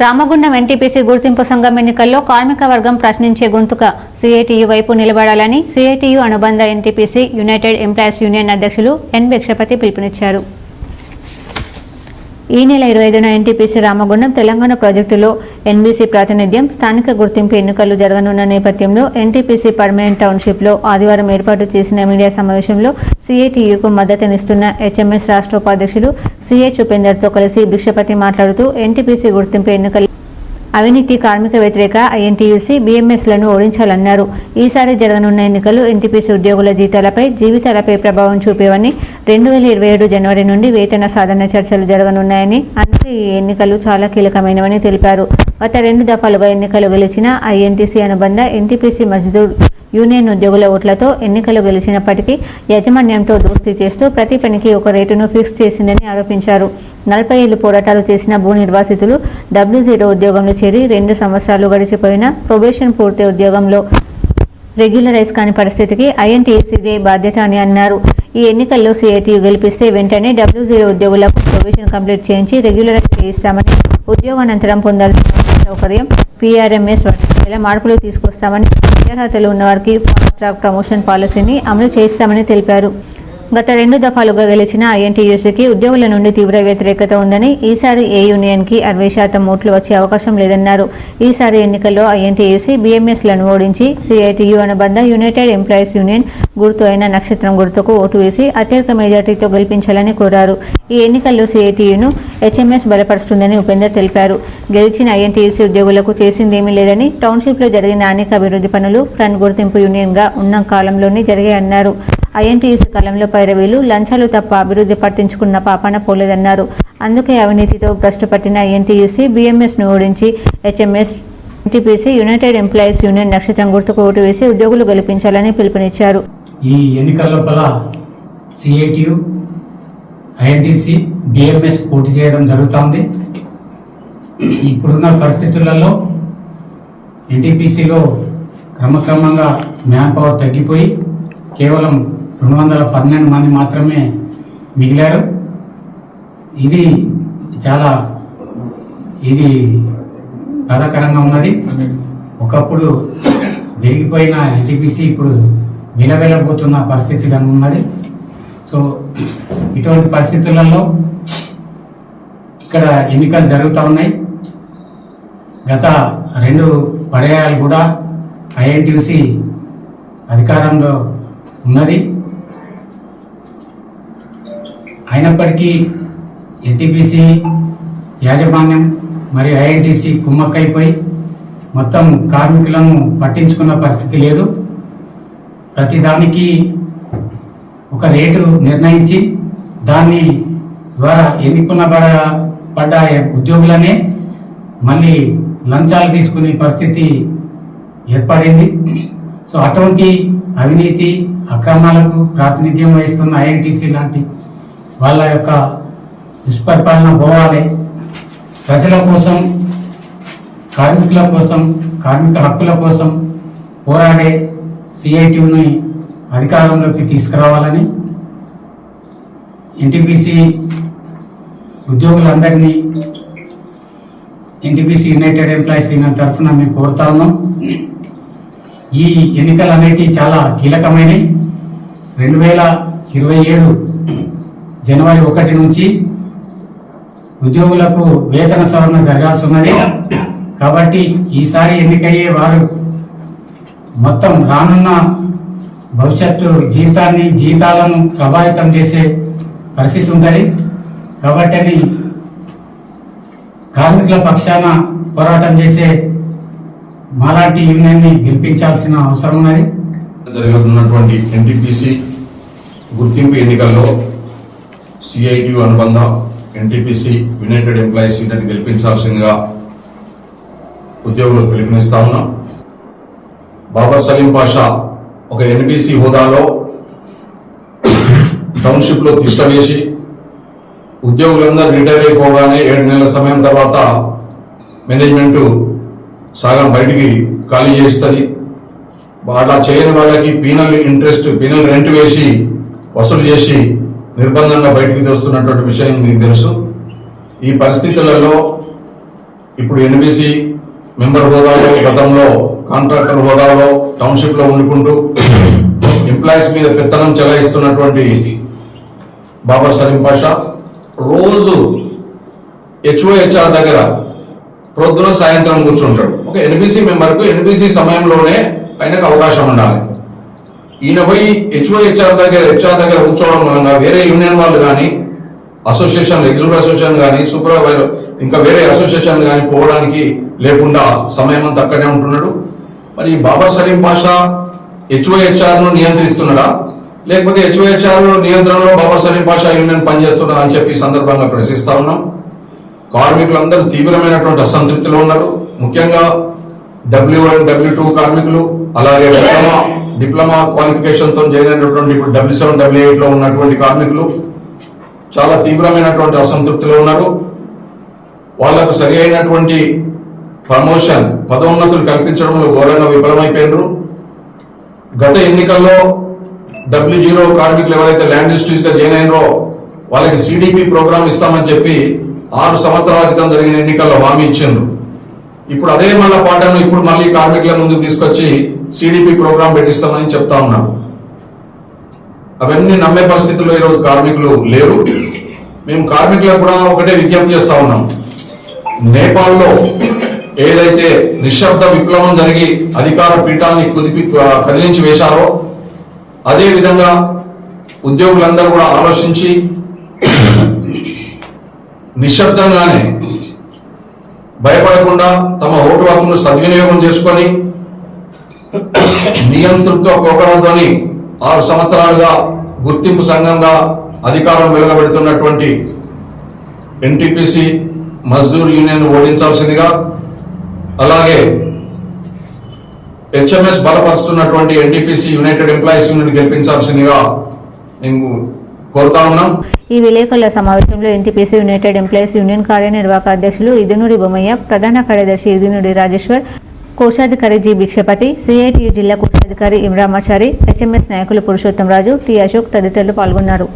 Ramagundam NTPC గుర్తింపు సంఘం ఎన్నికల్లో కార్మిక వర్గం ప్రశ్నించే గొంతుక. సిఐటియు వైపు నిలబడాలని సిఐటియు అనుబంధ ఎన్టీపీసీ యునైటెడ్ ఎంప్లాయీస్ యూనియన్ అధ్యక్షులు ఎన్. భిక్షపతి పిలుపునిచ్చారు. ఈ నెల ఇరవై ఐదున ఎన్టీపీసీ రామగుండం తెలంగాణ ప్రాజెక్టులో ఎన్బీసీ ప్రాతినిధ్యం స్థానిక గుర్తింపు ఎన్నికలు జరగనున్న నేపథ్యంలో ఎన్టీపీసీ పర్మనెంట్ టౌన్షిప్లో ఆదివారం ఏర్పాటు చేసిన మీడియా సమావేశంలో సీఏటీయూకు మద్దతునిస్తున్న హెచ్ఎంఎస్ రాష్ట్ర ఉపాధ్యక్షులు సిహెచ్ ఉపేందర్తో కలిసి భిక్షపతి మాట్లాడుతూ ఎన్టీపీసీ గుర్తింపు ఎన్నికలు అవినీతి కార్మిక వ్యతిరేక ఐఎన్టీయూసీ బీఎంఎస్లను ఓడించాలన్నారు. ఈసారి జరగనున్న ఎన్నికలు ఎన్టీపీసీ ఉద్యోగుల జీతాలపై జీవితాలపై ప్రభావం చూపేవని రెండు వేల ఇరవై ఏడు జనవరి నుండి వేతన సాధన చర్చలు జరగనున్నాయని అందుకే ఈ ఎన్నికలు చాలా కీలకమైనవని తెలిపారు. గత రెండు దఫాలుగా ఎన్నికలు గెలిచిన ఐఎన్టీసీ అనుబంధ ఎన్టీపీసీ మజ్దూర్ యూనియన్ ఉద్యోగుల ఓట్లతో ఎన్నికలు గెలిచినప్పటికీ యాజమాన్యంతో దోస్తీ చేస్తూ ప్రతి పనికి ఒక రేటును ఫిక్స్ చేసిందని ఆరోపించారు. నలభై ఏళ్ళు పోరాటాలు చేసిన భూ నిర్వాసితులు డబ్ల్యూ జీరో ఉద్యోగంలో చేరి రెండు సంవత్సరాలు గడిచిపోయిన ప్రొబేషన్ పూర్తి ఉద్యోగంలో రెగ్యులరైజ్ కాని పరిస్థితికి ఐఎన్టీయూసీదే బాధ్యత అని అన్నారు. ఈ ఎన్నికల్లో సిఐటియు గెలిపిస్తే వెంటనే డబ్ల్యూ జీరో ఉద్యోగులకు ప్రొబేషన్ కంప్లీట్ చేయించి రెగ్యులరైజ్ చేయిస్తామని ఉద్యోగానంతరం పొందాల్సిన సౌకర్యం పీఆర్ఎంఎస్ వర్తించేలా మార్పులు తీసుకొస్తామని అర్హతలు ఉన్నవారికి ఫాస్ట్ ట్రాక్ ప్రమోషన్ పాలసీని అమలు చేయిస్తామని తెలిపారు. గత రెండు దఫాలుగా గెలిచిన ఐఎన్టీయూసీకి ఉద్యోగుల నుండి తీవ్ర వ్యతిరేకత ఉందని ఈసారి ఏ యూనియన్కి అరవై శాతం ఓట్లు వచ్చే అవకాశం లేదన్నారు. ఈసారి ఎన్నికల్లో ఐఎన్టీయూసీ బీఎంఎస్లను ఓడించి సిఐటియు అనుబంధ యునైటెడ్ ఎంప్లాయీస్ యూనియన్ గుర్తు అయిన నక్షత్రం గుర్తుకు ఓటు వేసి అత్యధిక మెజార్టీతో గెలిపించాలని కోరారు. ఈ ఎన్నికల్లో సిఐటియును హెచ్ఎంఎస్ బలపరుస్తుందని ఉపేందర్ తెలిపారు. గెలిచిన ఐఎన్టీయూసీ ఉద్యోగులకు చేసిందేమీ లేదని టౌన్షిప్లో జరిగిన అనేక అభివృద్ధి పనులు ఫ్రంట్ గుర్తింపు యూనియన్గా ఉన్న కాలంలోనే జరిగాయన్నారు. ఐఎన్టీయూసీ కాలంలో పైరవీలు లంచాలు తప్ప అభివృద్ధి పట్టించుకున్న పాపాన పోలేదన్నారు. అందుకే అవినీతితో భ్రష్టు పట్టిన ఐఎన్టీయూసీ బీఎంఎస్ను ఓడించి HMS NTPC united employees union నక్షత్రం గుర్తుకు ఓటు వేసి ఉద్యోగులు గెలిపించాలని పిలుపునిచ్చారు. ఈ ఎన్నికల లోపల సిఐటియు ఐఎన్టీసీ బిఎంఎస్ పోటీ చేయడం జరుగుతుంది. ఇప్పుడున్న పరిస్థితులలో ఎన్టీపీసీలో క్రమక్రమంగా మ్యాన్ పవర్ తగ్గిపోయి కేవలం రెండు వందల పన్నెండు మంది మాత్రమే మిగిలారు. ఇది చాలా ఇది బాధాకరంగా ఉన్నది. ఒకప్పుడు వెలిగిపోయిన ఎన్టీపీసీ ఇప్పుడు విలవెలబోతున్న పరిస్థితి కనుక ఉన్నది. సో ఇటువంటి పరిస్థితులలో ఇక్కడ ఎన్నికలు జరుగుతూ ఉన్నాయి. గత రెండు పర్యాయాలు కూడా ఐఎన్టీసీ అధికారంలో ఉన్నది. అయినప్పటికీ ఎన్టీపీసీ యాజమాన్యం మరియు ఐఎన్టీసీ కుమ్మక్కైపోయి మొత్తం కార్మికులను పట్టించుకున్న పరిస్థితి లేదు. ప్రతిదానికి ఒక రేటు నిర్ణయించి దాన్ని ద్వారా ఎన్నుకున్న పడ- పడ్డ ఉద్యోగులనే మళ్ళీ లంచాలు తీసుకునే పరిస్థితి ఏర్పడింది. సో అటువంటి అవినీతి అక్రమాలకు ప్రాతినిధ్యం వహిస్తున్న ఐఎన్టీసీ లాంటి వాళ్ళ యొక్క దుష్పరిపాలన పోవాలి. ప్రజల కోసం కార్మికుల కోసం కార్మిక హక్కుల కోసం పోరాడే సిఐటిని అధికారంలోకి తీసుకురావాలని ఎన్టీపీసీ ఉద్యోగులందరినీ ఎన్టీపీసీ యునైటెడ్ ఎంప్లాయీస్ యూనియన్ తరఫున మేము కోరుతా ఉన్నాం. ఈ ఎన్నికలు అనేటివి చాలా కీలకమైనవి రెండు వేల ఇరవై ఏడు జనవరి ఒకటి నుంచి ఉద్యోగులకు వేతన సవరణ జరగాల్సి ఉన్నది కాబట్టి ఈసారి ఎన్నికయ్యే వారు మొత్తం రానున్న భవిష్యత్తు జీవితాన్ని జీతాలను ప్రభావితం చేసే పరిస్థితి ఉంటుంది. కాబట్టి అని కార్మికుల పక్షాన పోరాటం చేసే మాలాంటి యూనియన్ని గెలిపించాల్సిన అవసరం ఉన్నది. జరగనున్నటువంటి ఎన్టీపీసీ గుర్తింపు ఎన్నికల్లో సిఐటియు అనుబంధ ఎన్టీపీసీ యునైటెడ్ ఎంప్లాయీస్ యూనియన్ గెలిపించాల్సిందిగా ఉద్యోగులు పిలుపునిస్తా ఉన్నాం. బాబర్ సలీం పాషా ఒక ఎన్బీసీ హోదాలో టౌన్షిప్లో తిష్టవేసి ఉద్యోగులందరూ రిటైర్ అయిపోగానే ఏడు నెలల సమయం తర్వాత మేనేజ్మెంట్ సగం బయటికి ఖాళీ చేస్తుంది. అలా చేయని వాళ్ళకి పీనల్ ఇంట్రెస్ట్ పీనల్ రెంట్ వేసి వసూలు చేసి నిర్బంధంగా బయటికి తెస్తున్నటువంటి విషయం మీకు తెలుసు. ఈ పరిస్థితులలో ఇప్పుడు ఎన్బిసి మెంబర్ హోదాలో గతంలో కాంట్రాక్టర్ హోదాలో టౌన్షిప్లో ఉండుకుంటూ ఎంప్లాయీస్ మీద పెత్తనం చెలాయిస్తున్నటువంటి బాబర్ సలీం పాషా రోజు హెచ్ఓహెచ్ఆర్ దగ్గర ప్రొద్దున సాయంత్రం కూర్చుంటాడు. ఒక ఎన్బిసి మెంబర్కు ఎన్బిసి సమయంలోనే ఆయనకు అవకాశం ఉండాలి. ఈయన పోయి హెచ్ఓహెచ్ఆర్ దగ్గర హెచ్ఆర్ దగ్గర కూర్చోవడం మూలంగా వేరే యూనియన్ వాళ్ళు కానీ అసోసియేషన్ ఎగ్జిక్యూటివ్ అసోసియేషన్ కానీ సూపర్వైజర్ ఇంకా వేరే అసోసియేషన్ కానీ పోవడానికి లేకుండా సమయం అంతా అక్కడే ఉంటున్నాడు. మరి బాబా సలీం పాషా హెచ్ఓహెచ్ఆర్ను నియంత్రిస్తున్నాడా? లేకపోతే హెచ్ఓహెచ్ఆర్ నియంత్రణలో బాబా సలీం పాషా యూనియన్ పనిచేస్తున్నదా అని చెప్పి సందర్భంగా ప్రశ్నిస్తా ఉన్నాం. కార్మికులందరూ తీవ్రమైనటువంటి అసంతృప్తిలో ఉన్నారు. ముఖ్యంగా డబ్ల్యూ వన్ డబ్ల్యూ టూ కార్మికులు అలాగే డిప్లొమా డిప్లొమా క్వాలిఫికేషన్తో ఇప్పుడు డబ్ల్యూ సెవెన్ డబ్ల్యూ ఎయిట్లో ఉన్నటువంటి కార్మికులు చాలా తీవ్రమైనటువంటి అసంతృప్తిలో ఉన్నారు. వాళ్ళకు సరి అయినటువంటి ప్రమోషన్ పదోన్నతులు కల్పించడంలో ఘోరంగా విఫలమైపోయినారు. గత ఎన్నికల్లో డబ్ల్యూ జీరో కార్మికులు ఎవరైతే ల్యాండ్ డిస్ట్రీస్గా జాయిన్ అయినరో వాళ్ళకి సిడిపి ప్రోగ్రామ్ ఇస్తామని చెప్పి ఆరు సంవత్సరాల క్రితం జరిగిన ఎన్నికల్లో హామీ ఇచ్చిండ్రు. ఇప్పుడు అదే మళ్ళా పాటను ఇప్పుడు మళ్ళీ కార్మికుల ముందుకు తీసుకొచ్చి సిడిపి ప్రోగ్రామ్ పెట్టిస్తామని చెప్తా ఉన్నారు అవన్నీ నమ్మే పరిస్థితుల్లో ఈరోజు కార్మికులు లేరు. మేము కార్మికులకు కూడా ఒకటే విజ్ఞప్తి చేస్తా ఉన్నాం. నేపాల్లో ఏదైతే నిశ్శబ్ద విప్లవం జరిగి అధికార పీఠాన్ని కుదిపి కదిలించి వేశారో అదే విధంగా ఉద్యోగులందరూ కూడా ఆలోచించి నిశ్శబ్దంగానే భయపడకుండా తమ ఓటు హక్కును సద్వినియోగం చేసుకొని నియంతృత్వ పోకడంతోని ఆరు సంవత్సరాలుగా గుర్తింపు సంఘంగా అధికారం వెలువబెడుతున్నటువంటి ఎన్టీపీసీ మజ్దూర్ యూనియన్ ఓడించాల్సిందిగా అలాగే హెచ్ఎంఎస్ బలపరుస్తున్నటువంటి ఎన్టీపీసీ యునైటెడ్ ఎంప్లాయీస్ యూనియన్ గెలిపించాల్సిందిగా మేము కోరుతా ఉన్నాం. ఈ విలేకరుల సమావేశంలో ఎన్టీపీసీ యునైటెడ్ ఎంప్లాయీస్ యూనియన్ కార్యనిర్వాహక అధ్యక్షులు ఇదునూరి బొమ్మయ్య ప్రధాన కార్యదర్శి ఇదునూరి రాజేశ్వర్ కోశాధికారి జి భిక్షపతి సిఐటియు జిల్లా కోశాధికారి ఇమ్రామాచారి హెచ్ఎంఎస్ నాయకులు పురుషోత్తం రాజు టి అశోక్ తదితరులు పాల్గొన్నారు.